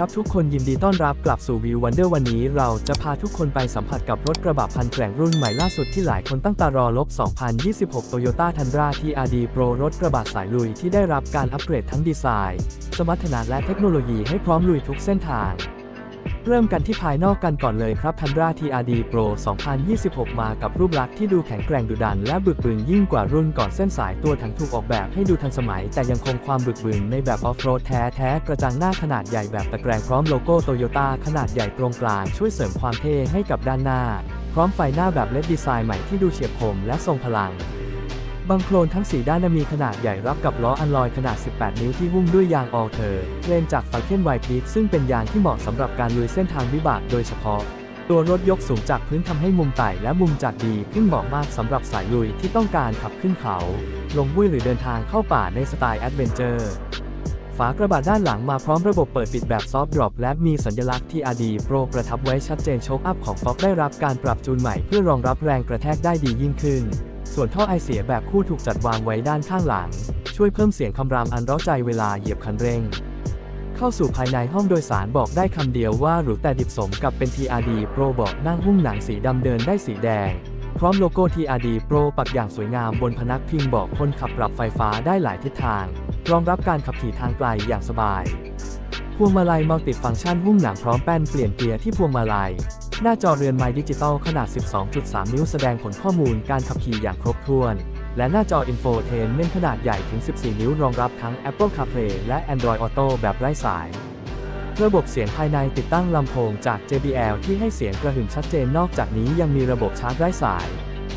ครับทุกคนยินดีต้อนรับกลับสู่วิววันเดอร์วันนี้เราจะพาทุกคนไปสัมผัสกับรถกระบะพันแกร่งรุ่นใหม่ล่าสุดที่หลายคนตั้งตารอลบ 2026 Toyota Tundra TRD Pro รถกระบะสายลุยที่ได้รับการอัปเกรดทั้งดีไซน์ สมรรถนะและเทคโนโลยีให้พร้อมลุยทุกเส้นทาง เริ่มกันที่ภายนอกกันก่อนเลยครับ Tundra TRD Pro 2026 มากับรูปลักษณ์ที่ดูแข็งแกร่งดุดัน และบึกบึนยิ่งกว่ารุ่นก่อนเส้นสายตัวถังถูกออกแบบให้ดูทันสมัย แต่ยังคงความบึกบึนในแบบออฟโรดแท้แท้ๆกระจังหน้าขนาดใหญ่แบบตะแกรงพร้อมโลโก้โตโยต้าขนาดใหญ่ตรงกลางช่วยเสริมความเท่ให้กับด้านหน้า พร้อมไฟหน้าแบบเลดดีไซน์ใหม่ที่ดูเฉียบคมและทรงพลัง บังโคลนทั้ง 4 ด้านมีขนาดใหญ่รับกับล้ออันลอยขนาด 18 นิ้วที่หุ้มด้วยยางออลเทอร์เลนจากฟาเคนไวพีซึ่งเป็นยางที่เหมาะสำหรับการลุยเส้นทางวิบากโดยเฉพาะ ตัวรถยกสูงจากพื้นทำให้มุมไต่และมุมจากดีขึ้นเหมาะมากสำหรับสายลุยที่ต้องการขับขึ้นเขา ลงบุ้ยหรือเดินทางเข้าป่าในสไตล์แอดเวนเจอร์ฝากระบะด้านหลังมาพร้อมระบบเปิดปิดแบบซอฟต์ดรอปและมีสัญลักษณ์ TRD Pro ประทับไว้ชัดเจนโชคอัพของ Fox ได้รับการปรับจูนใหม่เพื่อรองรับแรงกระแทกได้ดียิ่งขึ้น ส่วนท่อไอเสียแบบคู่ถูกจัดวางไว้ด้านข้างหลัง ช่วยเพิ่มเสียงคำรามอันร้าใจเวลาเหยียบคันเร่ง เข้าสู่ภายในห้องโดยสารบอกได้คำเดียวว่าหรูแต่ดิบสมกับเป็น TRD Pro บอกนั่งหุ้มหนังสีดำเดินได้สีแดง พร้อมโลโก้ TRD Pro ปักอย่างสวยงามบนพนักพิงบอกคนขับปรับไฟฟ้าได้หลายทิศทาง รองรับการขับขี่ทางไกลอย่างสบายพวงมาลัยมัลติฟังก์ชันหุ้มหนังพร้อมแป้นเปลี่ยนเกียร์ที่พวงมาลัย หน้าจอเรือนไม้ดิจิตอลขนาด 12.3 นิ้วแสดงผลข้อมูลการขับขี่อย่างครบถ้วน และหน้าจอ Infotainment ขนาดใหญ่ถึง 14 นิ้วรองรับทั้ง Apple CarPlay และ Android Auto แบบไร้สาย ระบบเสียงภายในติดตั้งลำโพงจาก JBL ที่ให้เสียงกระหึ่มชัดเจนนอกจากนี้ยังมีระบบชาร์จไร้สาย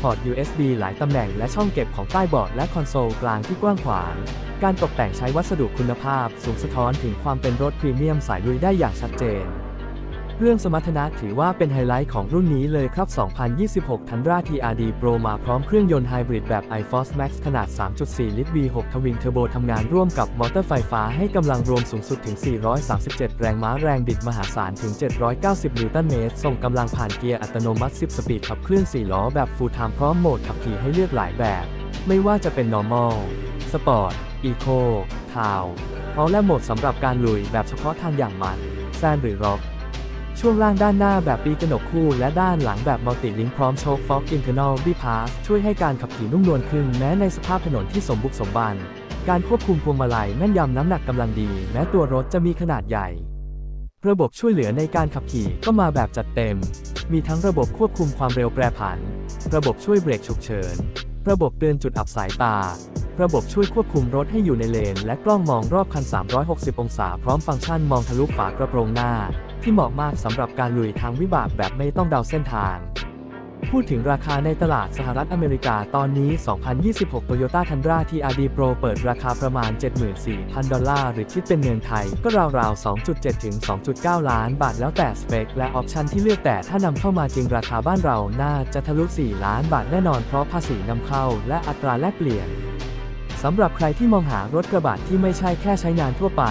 พอร์ต USB หลายตำแหน่งและช่องเก็บของใต้เบาะและคอนโซลกลางที่กว้างขวาง การตกแต่งใช้วัสดุคุณภาพ สูงสะท้อนถึงความเป็นรถพรีเมียมสายลุยได้อย่างชัดเจน เรื่องสมรรถนะถือว่าเป็นไฮไลท์ของรุ่นนี้เลยครับ 2026 Tundra TRD Pro มาพร้อมเครื่องยนต์ไฮบริดแบบ iForce Max ขนาด 3.4 ลิตร V6 ทวิงเทอร์โบทำงานร่วมกับมอเตอร์ไฟฟ้าให้กำลังรวมสูงสุดถึง 437 แรงม้าแรงบิดมหาศาลถึง 790 นิวตันเมตร ส่งกำลังผ่านเกียร์อัตโนมัติ 10 สปีดขับเคลื่อน 4 ล้อแบบ Full Time พร้อมโหมดขับขี่ให้เลือกหลายแบบ ไม่ว่าจะเป็น Normal Sport Eco Town พร้อมและโหมดสำหรับการลุยแบบเฉพาะทางอย่างมันแซนหรือร็อก ช่วงล่างด้านหน้าแบบปีกระหนกคู่ และด้านหลังแบบมัลติลิงพร้อมโชคฟ็อกอินเทอร์นอลบีพาสช่วยให้การขับขี่นุ่มนวลขึ้นแม้ในสภาพถนนที่สมบุกสมบัน การควบคุมพวงมาลัยแม่นยำน้ำหนักกำลังดี แม้ตัวรถจะมีขนาดใหญ่ ระบบช่วยเหลือในการขับขี่ก็มาแบบจัดเต็ม มีทั้งระบบควบคุมความเร็วแปรผัน ระบบช่วยเบรกฉุกเฉิน ระบบเตือนจุดอับสายตาระบบช่วยควบคุมรถให้อยู่ในเลน และกล้องมองรอบคัน 360 องศา พร้อมฟังก์ชันมองทะลุฝากระโปรงหน้า ที่เหมาะมากสำหรับการลุยทางวิบากแบบไม่ต้องเดาเส้นทาง พูดถึงราคาในตลาดสหรัฐอเมริกาตอนนี้ 2026 Toyota Tundra TRD Pro เปิดราคาประมาณ 74,000 ดอลลาร์ หรือคิดเป็นเงินไทยก็ราวๆ 2.7 ถึง 2.9 ล้านบาทแล้วแต่สเปค และออปชันที่เลือกแต่ถ้านำเข้ามาจริงราคาบ้านเราน่าจะทะลุ 4 ล้านบาทแน่นอนเพราะภาษีนำเข้าและอัตราแลกเปลี่ยนสำหรับใครที่มองหารถกระบะที่ไม่ใช่แค่ใช้งานทั่วไป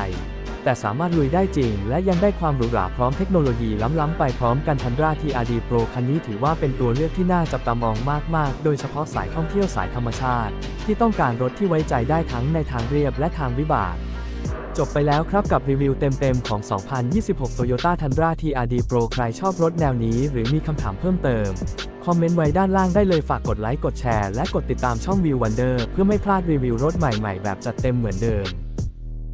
แต่สามารถลุยได้จริง และยังได้ความหรูหราพร้อมเทคโนโลยีล้ำๆไปพร้อมกัน Tundra TRD Pro คันนี้ถือว่าเป็นตัวเลือกที่น่าจับตามองมากๆ โดยเฉพาะสายท่องเที่ยวสายธรรมชาติ ที่ต้องการรถที่ไว้ใจได้ทั้งในทางเรียบและทางวิบากจบไปแล้วครับกับรีวิวเต็มๆของ 2026 Toyota Tundra TRD Pro ใครชอบรถแนวนี้ หรือมีคำถามเพิ่มเติม คอมเมนต์ไว้ด้านล่างได้เลยฝากกดไลค์ กดแชร์ และกดติดตามช่อง View Wonder เพื่อไม่พลาดรีวิวรถใหม่ๆ แบบจัดเต็มเหมือนเดิม